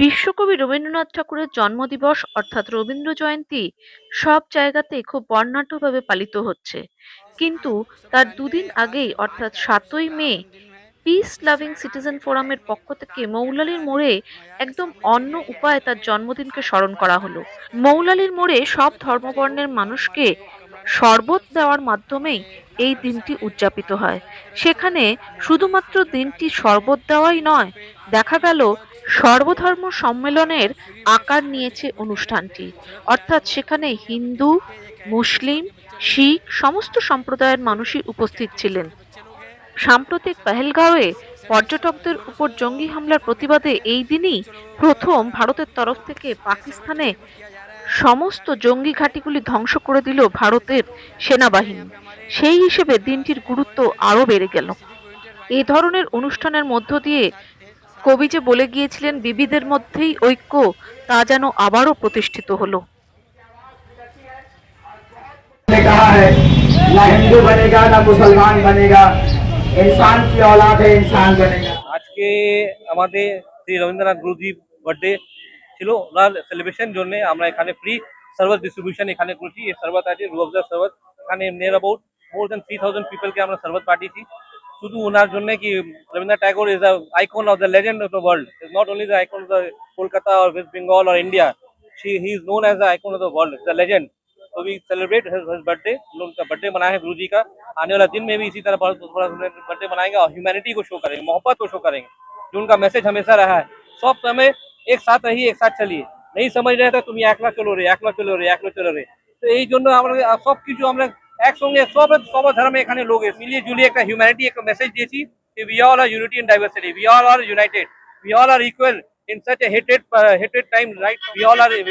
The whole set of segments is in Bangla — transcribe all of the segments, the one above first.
বিশ্বকবি রবীন্দ্রনাথ ঠাকুরের জন্মদিবস অর্থাৎ রবীন্দ্র জয়ন্তী সব জায়গাতেই খুব বর্ণাঢ্যভাবে পালিত হচ্ছে। কিন্তু তার দুদিন আগেই অর্থাৎ সাতই মে পিস লাভিং সিটিজেন ফোরামের পক্ষ থেকে মৌলালির মোড়ে একদম অন্য উপায়ে তার জন্মদিনকে স্মরণ করা হলো। মৌলালির মোড়ে সব ধর্মবর্ণের মানুষকে শরবত দেওয়ার মাধ্যমেই এই দিনটি উদযাপিত হয়। সেখানে শুধুমাত্র দিনটি শরবত দেওয়াই নয়, দেখা গেল সর্বধর্ম সম্মেলনের আকার নিয়েছে অনুষ্ঠানটি। অর্থাৎ সেখানে হিন্দু, মুসলিম, শিখ, সমস্ত সম্প্রদায়ের মানুষই উপস্থিত ছিলেন। সাম্প্রতিক পেহেলগাঁওয়ে পর্যটকদের উপর জঙ্গি হামলার প্রতিবাদে এই দিনই প্রথম ভারতের তরফ থেকে পাকিস্তানে সমস্ত জঙ্গি ঘাঁটিগুলি ধ্বংস করে দিল ভারতের সেনাবাহিনী। সেই হিসেবে দিনটির গুরুত্ব আরও বেড়ে গেল। এ ধরনের অনুষ্ঠানের মধ্য দিয়ে কবি যে বলে গিয়েছিলেন বিবিদের মধ্যেই ঐক্য তা যেন আবারও প্রতিষ্ঠিত হলো। আজকে আমাদের শ্রী রবীন্দ্রনাথ গুরুজি বার্থডে ছিল। ওনার সেলিব্রেশন জন্য আমরা এখানে ফ্রি সার্ভার ডিস্ট্রিবিউশন এখানে করেছি। এই সার্ভার আছে রুবজার সার্ভার এখানে near about more than three thousand পিপলকে আমরা সার্ভার পাঠিয়েছি। শুধু ওনার জন্য কি Rabindranath Tagore is the icon of the legend of the world is not only the icon of the Kolkata or West Bengal or India she he is known as the icon of the world the legend so we celebrate his, his birthday हम लोग का बर्थडे मनाए हैं गुरु जी का आने वाला दिन में भी इसी तरह बहुत बड़ा बर्थडे मनाएंगे और ह्यूमैनिटी को शो करेंगे मोहब्बत को शो करेंगे जो उनका मैसेज हमेशा रहा है सब समय एक साथ रहिए एक साथ चलिए नहीं समझ रहे तो তুমি একলা চলো রে একলা চলো রে একলা চলো রে তো এই জন্য আমরা সব কিছু আমরা একসঙ্গে সব সব ধর্মে এখানে লোক এসে মিলিয়ে ঝুলিয়ে একটা হিউম্যানিটি একটা মেসেজ দিয়েছি we all are unity and diversity we all are united we all are equal in such a hated uh, hated time right we all are in,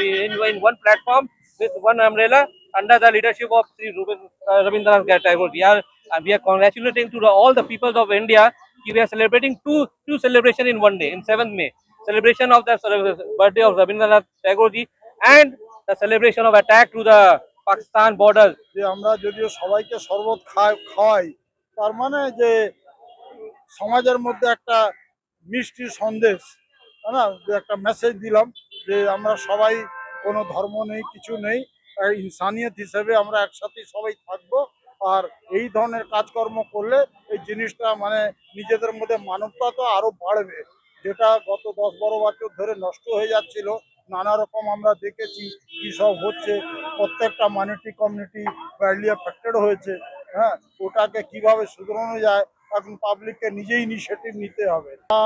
in one platform with one umbrella under the leadership of Sri Ruben- uh, Rabindranath Tagore we are uh, we are congratulating to the, all the peoples of India we are celebrating two two celebration in one day in 7th May celebration of the cele- birthday of Rabindranath Tagore ji and the celebration of attack to the Pakistan border যে আমরা যদিও সবাইকে শরবত খাই খাওয়াই, তার মানে যে সমাজের মধ্যে একটা মিষ্টি সন্দেশ না? একটা মেসেজ দিলাম যে আমরা সবাই কোনো ধর্ম নেই, কিছু নেই ইনসানিয়ত হিসেবে আমরা একসাথে সবাই থাকব, আর এই ধরনের কাজকর্ম করলে এই জিনিসটা মানে নিজেদের মধ্যে মানবতা তো আরও বাড়বে, যেটা গত দশ বারো বছর ধরে নষ্ট হয়ে যাচ্ছিল নানা রকম আমরা দেখেছি কি সব হচ্ছে। প্রত্যেকটা মাইনরিটি কমিউনিটি ব্যাডলি এফেক্টেড হয়েছে। হ্যাঁ ওটাকে কীভাবে শুধরানো যায়, এখন পাবলিককে নিজেই ইনিশিয়েটিভ নিতে হবে। তা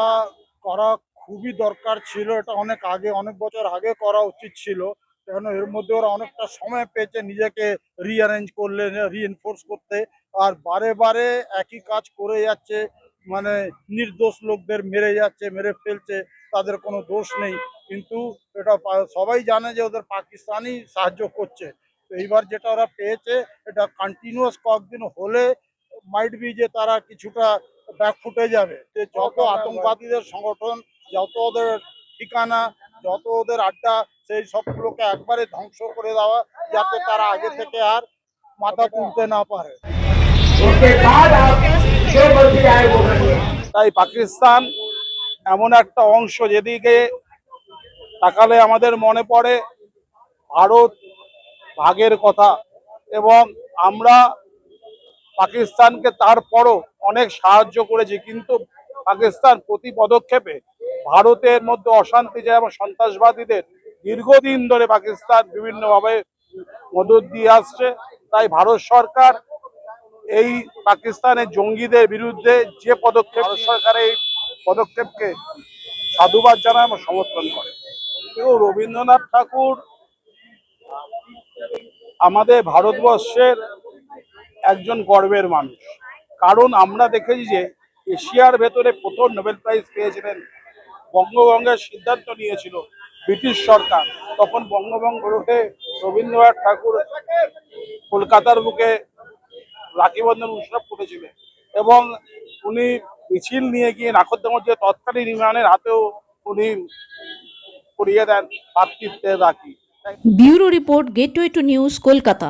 করা খুবই দরকার ছিল, এটা অনেক আগে, অনেক বছর আগে করা উচিত ছিল। কেন এর মধ্যে ওরা অনেকটা সময় পেয়েছে নিজেকে রিঅ্যারেঞ্জ করলে রিএনফোর্স করতে। আর বারে বারে একই কাজ করে যাচ্ছে মানে নির্দোষ লোকদের মেরে যাচ্ছে, মেরে ফেলছে, তাদের কোনো দোষ নেই। কিন্তু এটা সবাই জানে যে ওদের পাকিস্তানি সাহায্য করছে। তো এইবার যেটা ওরা পেয়েছে এটা কন্টিনিউয়াস কয়েকদিন হলে মাইট বি যে তারা কিছুটা ব্যাকফুটে যাবে। যে যত আতঙ্কবাদীদের সংগঠন যত ওদের ঠিকানা যত ওদের আড্ডা সেই সবগুলোকে একবারে ধ্বংস করে দেওয়া যাতে তারা আগে থেকে আর মাথা তুলতে না পারে। তাই পাকিস্তান এমন একটা অংশ যেদিকে তাকালে আমাদের মনে পড়ে ভারত ভাগের কথা এবং আমরা পাকিস্তানকে তারপরও অনেক সাহায্য করেছি, কিন্তু পাকিস্তান প্রতি পদক্ষেপে ভারতের মধ্যে অশান্তি যায় এবং সন্ত্রাসবাদীদের দীর্ঘদিন ধরে পাকিস্তান বিভিন্নভাবে মদত দিয়ে আসছে, তাই ভারত সরকার এই পাকিস্তানের জঙ্গিদের বিরুদ্ধে যে পদক্ষেপ সরকার এই পদক্ষেপকে সাধুবাদ জানায় এবং সমর্থন করে। কিন্তু রবীন্দ্রনাথ ঠাকুর আমাদের ভারতবর্ষের একজন গর্বের মানুষ। কারণ আমরা দেখেছি যে এশিয়ার ভেতরে প্রথম নোবেল প্রাইজ পেয়েছিলেন বঙ্গভঙ্গের সিদ্ধান্ত নিয়েছিল ব্রিটিশ সরকার। তখন বঙ্গভঙ্গ রুখে রবীন্দ্রনাথ ঠাকুর কলকাতার বুকে রাখি বন্ধন উৎসব করেছিলেন এবং উনি মিছিল নিয়ে গিয়ে নাখোদ্দামর যে তৎকালীন ইমানের হাতেও উনি করিয়ে দেন পাতৃত্বের রাখি bureau report gateway to news Kolkata